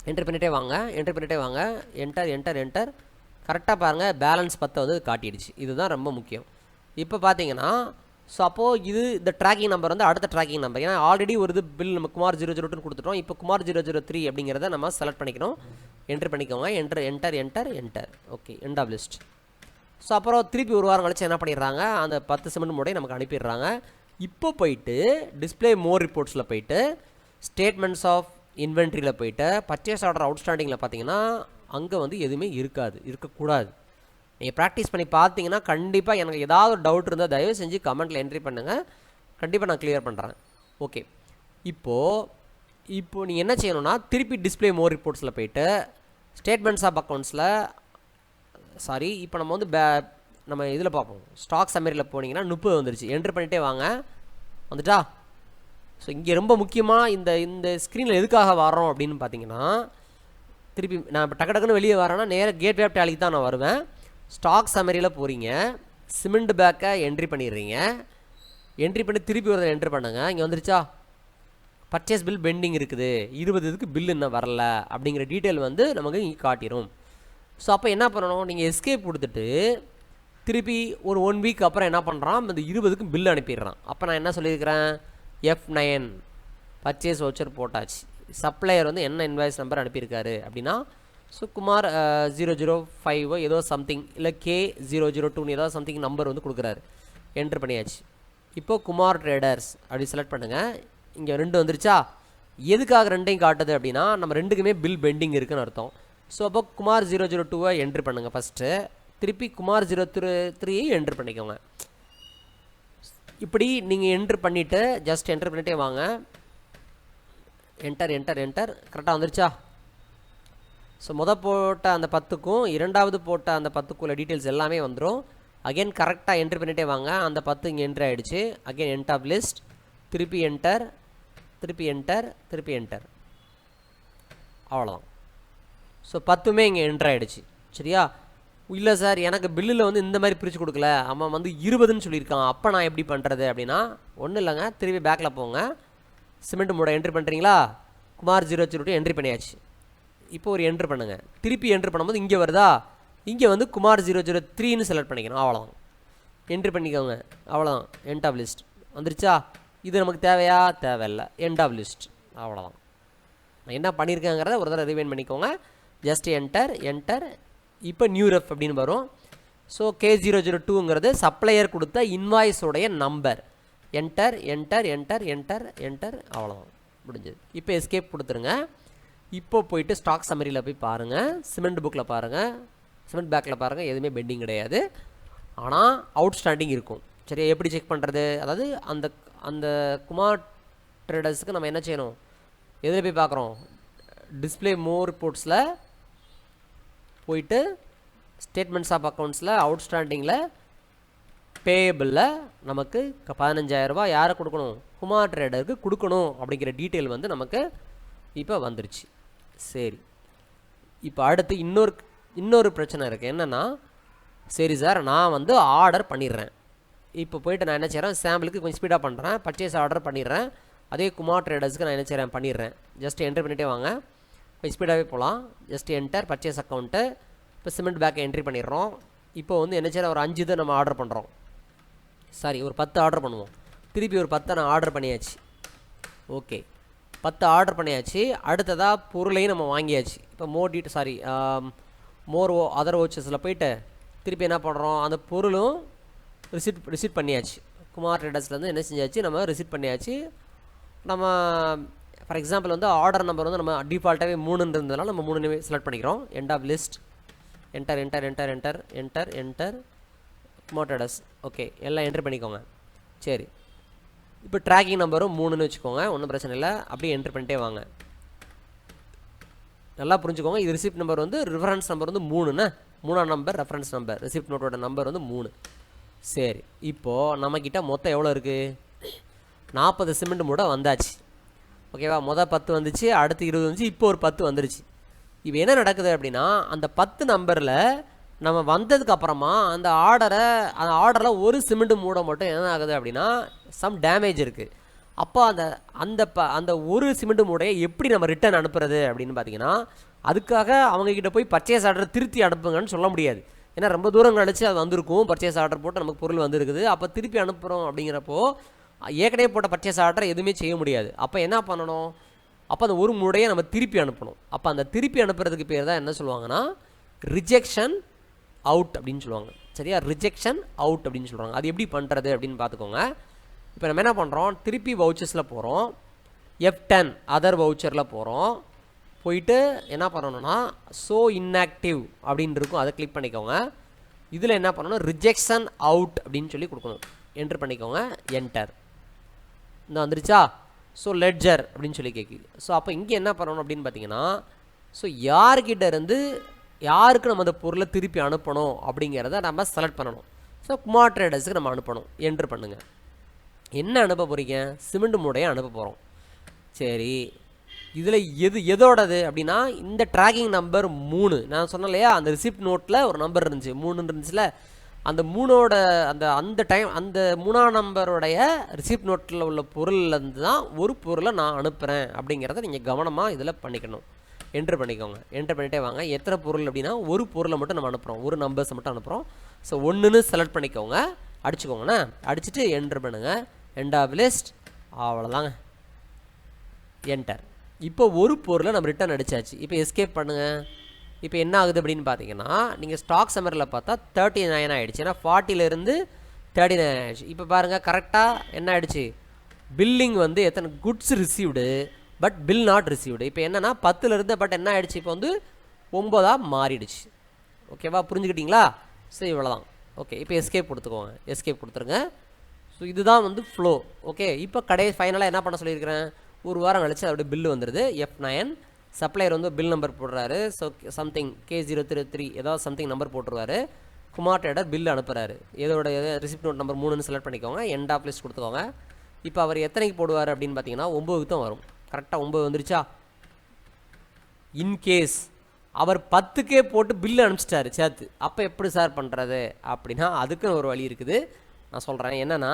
Speaker 1: என்ட்ரி பண்ணிகிட்டே வாங்க என்ட்ரி பண்ணிகிட்டே வாங்க. என்டர் என்டர் என்டர் கரெக்டாக பாருங்கள் பேலன்ஸ் பத்தை வந்து காட்டிடுச்சு. இதுதான் ரொம்ப முக்கியம். இப்போ பார்த்தீங்கன்னா ஸோ அப்போது இது இந்த ட்ராக்கிங் நம்பர் வந்து அடுத்த ட்ராக்கிங் நம்பர் ஏன்னா ஆல்ரெடி ஒரு இது பில் நம்ம குமார் ஜீரோ ஜீரோ டூன்னு கொடுத்துட்டோம். இப்போ குமார் ஜீரோ ஜீரோ த்ரீ அப்படிங்கிறத நம்ம செலக்ட் பண்ணிக்கணும். என்ட்ரு பண்ணிக்கோங்க. Enter enter enter enter okay end of list so அப்புறம் திருப்பி ஒரு வாரம் கழிச்சு என்ன பண்ணிடுறாங்க? அந்த பத்து சிமெண்ட் மூடையை நமக்கு அனுப்பிடுறாங்க. இப்போ போயிட்டு டிஸ்பிளே மோர் ரிப்போர்ட்ஸில் போயிட்டு ஸ்டேட்மெண்ட்ஸ் ஆஃப் இன்வென்ட்ரியில் போயிட்டு பர்ச்சேஸ் ஆர்டர் அவுட்ஸ்டாண்டிங்கில் பார்த்தீங்கன்னா அங்கே வந்து எதுவுமே இருக்காது இருக்கக்கூடாது. நீங்கள் ப்ராக்டிஸ் பண்ணி பார்த்தீங்கன்னா கண்டிப்பாக எனக்கு ஏதாவது ஒரு டவுட் இருந்தால் தயவு செஞ்சு கமெண்ட்டில் என்ட்ரி பண்ணுங்கள் கண்டிப்பாக நான் கிளியர் பண்ணுறேன் ஓகே இப்போது இப்போது நீங்கள் என்ன செய்யணும்னா திருப்பி டிஸ்ப்ளே மோர் ரிப்போர்ட்ஸில் போயிட்டு ஸ்டேட்மெண்ட்ஸ் ஆஃப் அக்கௌண்ட்ஸில் சாரி இப்போ நம்ம வந்து பே நம்ம இதில் பார்ப்போம். ஸ்டாக் சம்மரியில் போனீங்கன்னா முப்பது வந்துருச்சு. என்ட்ரு பண்ணிட்டே வாங்க. வந்துட்டா? ஸோ இங்கே ரொம்ப முக்கியமாக இந்த இந்த ஸ்க்ரீனில் எதுக்காக வரோம் அப்படின்னு பார்த்தீங்கன்னா திருப்பி நான் இப்போ டக்கு டக்குன்னு வெளியே வரேன்னா நேராக கேட் வேப் டேலிக்கு தான் நான் வருவேன். ஸ்டாக் சமரியில் போகிறீங்க சிமெண்ட் பேக்கை என்ட்ரி பண்ணிடுறீங்க. என்ட்ரி பண்ணி திருப்பி ஒரு என்ட்ரி பண்ணுங்க. இங்கே வந்துருச்சா? பர்ச்சேஸ் பில் பெண்டிங் இருக்குது. இருபது இதுக்கு பில் இன்னும் வரல அப்படிங்கிற டீட்டெயில் வந்து நமக்கு இங்கே காட்டிடும் ஸோ அப்போ என்ன பண்ணணும்? நீங்கள் எஸ்கேப் கொடுத்துட்டு திருப்பி ஒரு ஒன் வீக் அப்புறம் என்ன பண்ணுறான் இந்த இருபதுக்கு பில் அனுப்பிடுறான். அப்போ நான் என்ன சொல்லியிருக்கிறேன்? எஃப் நைன் பர்ச்சேஸ் வவுச்சர் போட்டாச்சு. சப்ளையர் வந்து என்ன இன்வாய்ஸ் நம்பர் அனுப்பியிருக்காரு அப்படின்னா so Kumar zero zero five ஏதோ சம்திங் இல்லை கே ஜீரோ ஜீரோ டூன்னு ஏதோ சம்திங் நம்பர் வந்து கொடுக்குறாரு. என்ட்ரு பண்ணியாச்சு. இப்போது குமார் ட்ரேடர்ஸ் அப்படி செலக்ட் பண்ணுங்கள் இங்கே ரெண்டு வந்துருச்சா? எதுக்காக ரெண்டையும் காட்டுது அப்படின்னா நம்ம ரெண்டுக்குமே பில் பெண்டிங் இருக்குன்னு அர்த்தம். ஸோ அப்போ குமார் ஜீரோ ஜீரோ டூவை என்ட்ரு பண்ணுங்கள் ஃபஸ்ட்டு திருப்பி குமார் ஜீரோ த்ரீ த்ரீயை என்ட்ரு பண்ணிக்கோங்க. இப்படி நீங்கள் என்ட்ரு பண்ணிவிட்டு ஜஸ்ட் என்ட்ரு பண்ணிட்டே வாங்க. என்டர் என்டர் என்டர் கரெக்டாக வந்துருச்சா? ஸோ முத போட்ட அந்த பத்துக்கும் இரண்டாவது போட்ட அந்த பத்துக்குள்ள டீட்டெயில்ஸ் எல்லாமே வந்துடும் அகைன் கரெக்டாக என்ட்ரு பண்ணிகிட்டே வாங்க. அந்த பத்து இங்கே என்ட்ரு ஆகிடுச்சு அகைன் என்ட் ஆஃப் லிஸ்ட் திருப்பி என்டர் திருப்பி என்டர் திருப்பி என்டர் அவ்வளோதான் ஸோ பத்துமே இங்கே என்ட்ரு ஆகிடுச்சு சரியா? இல்லை சார் எனக்கு பில்லில் வந்து இந்த மாதிரி பிரித்து கொடுக்கல. அவன் வந்து இருபதுன்னு சொல்லியிருக்கான். அப்போ நான் எப்படி பண்ணுறது அப்படின்னா ஒன்றும் இல்லைங்க. திருப்பி பேக்கில் போங்க. சிமெண்ட் மூட என்ட்ரி பண்ணுறீங்களா Kumar zero zero two entry பண்ணியாச்சு. இப்போ ஒரு என்ட்ரு பண்ணுங்கள் திருப்பி என்ட்ரு பண்ணும்போது இங்கே வருதா? இங்கே வந்து குமார் ஜீரோ ஜீரோ த்ரீன்னு செலக்ட் பண்ணிக்கணும். அவ்வளோதான் என்ட்ரி பண்ணிக்கோங்க. அவ்வளோதான் எண்ட் ஆஃப் லிஸ்ட் வந்துருச்சா? இது நமக்கு தேவையா? தேவையில்லை. எண்ட் ஆஃப் லிஸ்ட் அவ்வளோதான் என்ன பண்ணியிருக்கேங்கிறத ஒரு தடவை ரிவைன் பண்ணிக்கோங்க. ஜஸ்ட் என்டர் என்டர் இப்போ நியூ ரெஃப் அப்படின்னு வரும். ஸோ கே ஜீரோ ஜீரோ டூங்கிறது சப்ளையர் கொடுத்த இன்வாய்ஸோடைய number enter enter enter enter enter அவ்வளோதான் முடிஞ்சது. இப்போ எஸ்கேப் கொடுத்துருங்க. இப்போ போயிட்டு ஸ்டாக் சமரியில் போய் பாருங்கள் சிமெண்ட் புக்கில் பாருங்கள் சிமெண்ட் பேக்கில் பாருங்கள் எதுவுமே பெண்டிங் கிடையாது. ஆனால் அவுட்ஸ்டாண்டிங் இருக்கும். சரியா? எப்படி செக் பண்ணுறது அதாவது அந்த அந்த குமார் ட்ரேடர்ஸுக்கு நம்ம என்ன செய்யணும்? எதில் போய் பார்க்குறோம். டிஸ்ப்ளே மோர் ரிப்போர்ட்ஸில் போயிட்டு ஸ்டேட்மெண்ட்ஸ் ஆஃப் அக்கௌண்ட்ஸில் அவுட்ஸ்டாண்டிங்கில் பேயபிளில் நமக்கு பதினஞ்சாயிரரூபா யாரை கொடுக்கணும்? குமார் ட்ரேடருக்கு கொடுக்கணும் அப்படிங்கிற டீட்டெயில் வந்து நமக்கு இப்போ வந்துருச்சு. சரி. இப்போ அடுத்து இன்னொரு இன்னொரு பிரச்சனை இருக்குது என்னென்னா சரி சார் நான் வந்து ஆர்டர் பண்ணிடுறேன். இப்போ போயிட்டு நான் என்ன செய்கிறேன் சாம்பிளுக்கு கொஞ்சம் ஸ்பீடாக பண்ணுறேன் பர்ச்சேஸ் ஆர்டர் பண்ணிடுறேன். அதே குமார் ட்ரேடர்ஸ்க்கு நான் என்ன செய்கிறேன் பண்ணிடுறேன். ஜஸ்ட் என்ட்ரி பண்ணிட்டே வாங்க. கொஞ்சம் ஸ்பீடாகவே போகலாம் ஜஸ்ட் என்டர் பர்ச்சேஸ் அக்கௌண்ட்டு இப்போ சிமெண்ட் பேக்கை என்ட்ரி பண்ணிடுறோம். இப்போ வந்து என்ன செய்யற ஒரு அஞ்சு இதை நம்ம ஆர்டர் பண்ணுறோம் சாரி ஒரு பத்து ஆர்டர் பண்ணுவோம். திருப்பி ஒரு பத்தை நான் ஆர்டர் பண்ணியாச்சு. ஓகே பத்து ஆர்டர் பண்ணியாச்சு. அடுத்ததாக பொருளையும் நம்ம வாங்கியாச்சு. இப்போ மோர் டீட் சாரி மோர் ஓ அதர் ஓச்சஸில் போயிட்டு திருப்பி என்ன பண்ணுறோம் அந்த பொருளும் ரிசீட் ரிசீட் பண்ணியாச்சு. குமார் ட்ரேடர்ஸ்லேருந்து என்ன செஞ்சாச்சு? நம்ம ரிசீட் பண்ணியாச்சு. நம்ம ஃபார் எக்ஸாம்பிள் வந்து ஆர்டர் நம்பர் வந்து நம்ம டிஃபால்ட்டாகவே மூணுன்னு இருந்ததுனால நம்ம மூணுமே செலக்ட் பண்ணிக்கிறோம். End of list enter enter enter enter enter enter மோட்டடஸ் okay எல்லாம் என்ட்ரி பண்ணிக்கோங்க. சரி. இப்போ ட்ராக்கிங் நம்பரும் மூணுன்னு வச்சுக்கோங்க. ஒன்றும் பிரச்சனை இல்லை. அப்படியே என்ட்ரி பண்ணிட்டே வாங்க. நல்லா புரிஞ்சுக்கோங்க. இது ரிசிப்ட் நம்பர் வந்து ரெஃபரன்ஸ் நம்பர் வந்து மூணுண்ணே மூணாம் நம்பர் ரெஃபரன்ஸ் நம்பர் ரிசிப்ட் நோட்டோட நம்பர் வந்து மூணு. சரி இப்போது நம்மக்கிட்ட மொத்தம் எவ்வளோ இருக்குது நாற்பது சிமெண்ட் மூட வந்தாச்சு. ஓகேவா மொதல் பத்து வந்துச்சு அடுத்து இருபது வந்துச்சு இப்போ ஒரு பத்து வந்துருச்சு. இப்போ என்ன நடக்குது அப்படின்னா அந்த பத்து நம்பரில் நம்ம வந்ததுக்கு அப்புறமா அந்த ஆர்டரை அந்த ஆர்டரில் ஒரு சிமெண்ட் மூட மட்டும் என்ன ஆகுது அப்படின்னா சம் டேமேஜ் இருக்குது அப்போ அந்த அந்த ப அந்த ஒரு சிமெண்ட் மூடையை எப்படி நம்ம ரிட்டர்ன் அனுப்புறது அப்படின்னு பார்த்தீங்கன்னா அதுக்காக அவங்கக்கிட்ட போய் பர்ச்சேஸ் ஆர்டர் திருத்தி அனுப்புங்கன்னு சொல்ல முடியாது. ஏன்னா ரொம்ப தூரம் கழிச்சு அது வந்திருக்கும். பர்ச்சேஸ் ஆர்டர் போட்டு நமக்கு பொருள் வந்திருக்குது. அப்போ திருப்பி அனுப்புகிறோம் அப்படிங்கிறப்போ ஏற்கனவே போட்ட பர்ச்சேஸ் ஆர்டர் எதுவுமே செய்ய முடியாது. அப்போ என்ன பண்ணணும்? அப்போ அந்த ஒரு முறையை நம்ம திருப்பி அனுப்பணும். அப்போ அந்த திருப்பி அனுப்புறதுக்கு பேர் தான் என்ன சொல்லுவாங்கன்னா ரிஜெக்ஷன் அவுட் அப்படின்னு சொல்லுவாங்க. சரியா? ரிஜெக்ஷன் அவுட் அப்படின்னு சொல்கிறாங்க அது எப்படி பண்ணுறது அப்படின்னு பார்த்துக்கோங்க. இப்போ நம்ம என்ன பண்ணுறோம் திருப்பி வவுச்சர்ஸில் போகிறோம் எஃப் டென் அதர் வவுச்சரில் போகிறோம் போயிட்டு என்ன பண்ணணும்னா ஸோ இன்ஆக்டிவ் அப்படின்னு இருக்கும் அதை கிளிக் பண்ணிக்கோங்க. இதில் என்ன பண்ணணும்? ரிஜெக்ஷன் அவுட் அப்படின்னு சொல்லி கொடுக்கணும். என்ட்ரு பண்ணிக்கோங்க என்டர் இந்த வந்துருச்சா? ஸோ லெட்ஜர் அப்படின்னு சொல்லி கேட்குது ஸோ அப்போ இங்கே என்ன பண்ணணும் அப்படின்னு பார்த்தீங்கன்னா ஸோ யார்கிட்ட இருந்து யாருக்கு நம்ம அந்த பொருளை திருப்பி அனுப்பணும் அப்படிங்கிறத நம்ம செலக்ட் பண்ணணும். ஸோ குமார் ட்ரேடர்ஸுக்கு நம்ம அனுப்பணும். என்ட்ரு பண்ணுங்கள் என்ன அனுப்ப போகிறீங்க சிமெண்ட் மூடையை அனுப்ப போகிறோம் சரி இதில் எது எதோடது அப்படின்னா இந்த ட்ராக்கிங் நம்பர் மூணு. நான் சொன்னேன் இல்லையா அந்த ரிசிப்ட் நோட்டில் ஒரு நம்பர் இருந்துச்சு. மூணு இருந்துச்சுல அந்த மூணோட அந்த அந்த டைம் அந்த மூணாம் நம்பருடைய ரிசிப்ட் நோட்டில் உள்ள பொருள்லேருந்து தான் ஒரு பொருளை நான் அனுப்புகிறேன் அப்படிங்கிறத நீங்கள் கவனமாக இதில் பண்ணிக்கணும். என்ட்ரு பண்ணிக்கோங்க. என்ட்ரு பண்ணிகிட்டே வாங்க. எத்தனை பொருள் அப்படின்னா ஒரு பொருளை மட்டும் நம்ம அனுப்புகிறோம் ஒரு நம்பர்ஸை மட்டும் அனுப்புகிறோம் ஸோ ஒன்றுன்னு செலக்ட் பண்ணிக்கோங்க. அடிச்சுக்கோங்கண்ணா. அடிச்சுட்டு என்ட்ரு பண்ணுங்கள் எண்ட் ஆஃப் லிஸ்ட் அவ்வளோதாங்க என்டர் இப்போ ஒரு பொருளை நம்ம ரிட்டர்ன் அடிச்சாச்சு. இப்போ எஸ்கேப் பண்ணுங்கள் இப்போ என்ன ஆகுது அப்படின்னு பார்த்தீங்கன்னா நீங்கள் ஸ்டாக் சம்மரில் பார்த்தா தேர்ட்டி நைன் ஆகிடுச்சு ஏன்னா ஃபார்ட்டிலேருந்து தேர்ட்டி நைன் ஆகிடுச்சு இப்போ பாருங்கள் கரெக்டாக என்ன ஆகிடுச்சு பில்லிங் வந்து எத்தனை goods received but bill not received இப்போ என்னென்னா பத்துலேருந்து பட் என்ன ஆகிடுச்சு இப்போ வந்து ஒம்பதாக மாறிடுச்சு. ஓகேவா புரிஞ்சுக்கிட்டீங்களா? சரி இவ்வளோதான் ஓகே இப்போ எஸ்கேப் கொடுத்துக்கோங்க. எஸ்கேப் கொடுத்துருங்க. ஸோ இதுதான் வந்து ஃப்ளோ ஓகே இப்போ கடை ஃபைனலாக என்ன பண்ண சொல்லியிருக்கிறேன்? ஒரு வாரம் கழிச்சு அப்படியே பில்லு வந்துடுது எஃப் நயன் சப்ளையர் வந்து பில் நம்பர் போடுறாரு. So something K zero three three ஏதாவது சம்திங் நம்பர் போட்டுருவாரு. குமார் டேடர் பில் அனுப்புகிறாரு எதோட ரிசிப்ட் நோட் நம்பர் மூணுன்னு செலக்ட் பண்ணிக்கோங்க. எண்ட் ஆஃப் லிஸ்ட் கொடுத்துக்கோங்க. இப்போ அவர் எத்தனைக்கு போடுவார் அப்படின்னு பார்த்தீங்கன்னா ஒம்பதுக்கு தான் வரும். கரெக்டாக ஒம்பது வந்துருச்சா? இன்கேஸ் அவர் பத்துக்கே போட்டு பில்லு அனுப்பிச்சிட்டாரு சேர்த்து. அப்போ எப்படி சார் பண்ணுறது அப்படின்னா அதுக்குன்னு ஒரு வழி இருக்குது. நான் சொல்கிறேன் என்னென்னா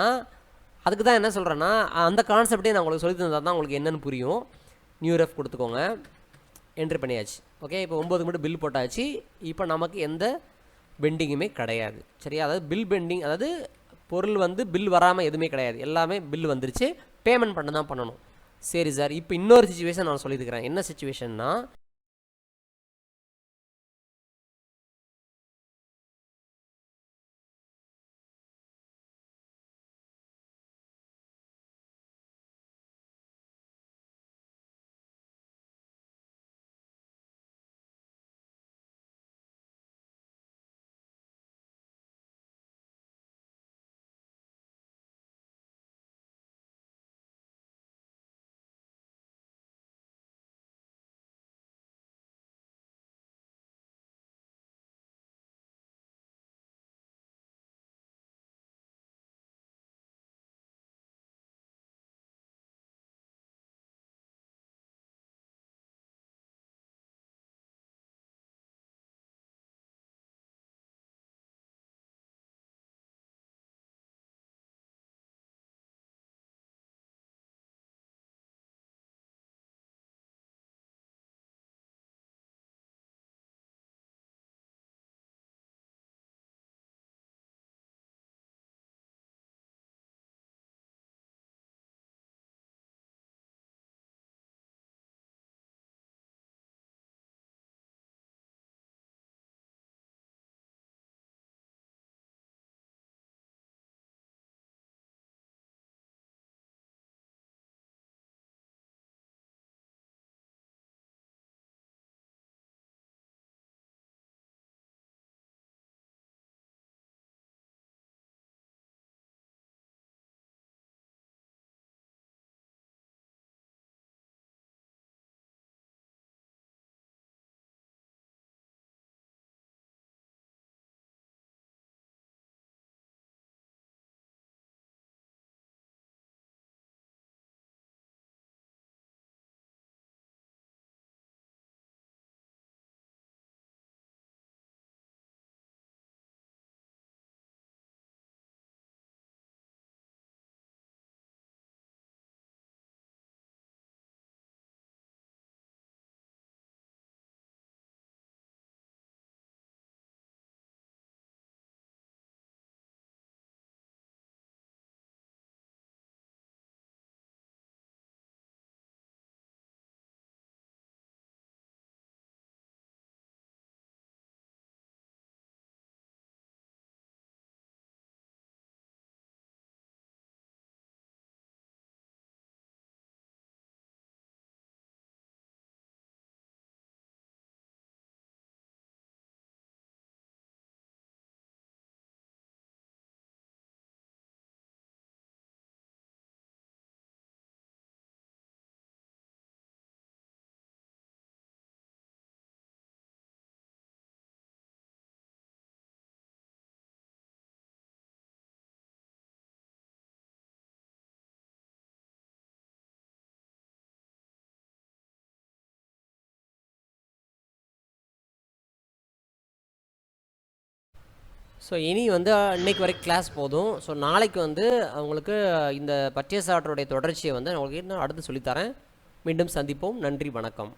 Speaker 1: அதுக்கு தான் என்ன சொல்கிறேன்னா அந்த கான்செப்டே நான் உங்களுக்கு சொல்லி தந்தால் தான் உங்களுக்கு என்னென்னு புரியும். நியூ ரெஃப் கொடுத்துக்கோங்க. என்ட்ரி பண்ணியாச்சு. ஓகே இப்போ ஒம்பது மட்டும் பில் போட்டாச்சு. இப்போ நமக்கு எந்த பெண்டிங்குமே கிடையாது. சரியா? அதாவது பில் பெண்டிங் அதாவது பொருள் வந்து பில் வராமல் எதுவுமே கிடையாது. எல்லாமே பில் வந்துருச்சு. பேமெண்ட் பண்ண தான் பண்ணணும். சரி சார் இப்போ இன்னொரு சுச்சுவேஷன் நான் சொல்லியிருக்கிறேன். என்ன சுச்சுவேஷன்னா ஸோ இனி வந்து இன்னைக்கு வரைக்கும் கிளாஸ் போதும். ஸோ நாளைக்கு வந்து அவங்களுக்கு இந்த பர்ச்சேஸ் ஆர்டருடைய தொடர்ச்சியை வந்து நான் உங்களுக்கு இன்னும் அடுத்து சொல்லித்தரேன் மீண்டும் சந்திப்போம். நன்றி வணக்கம்.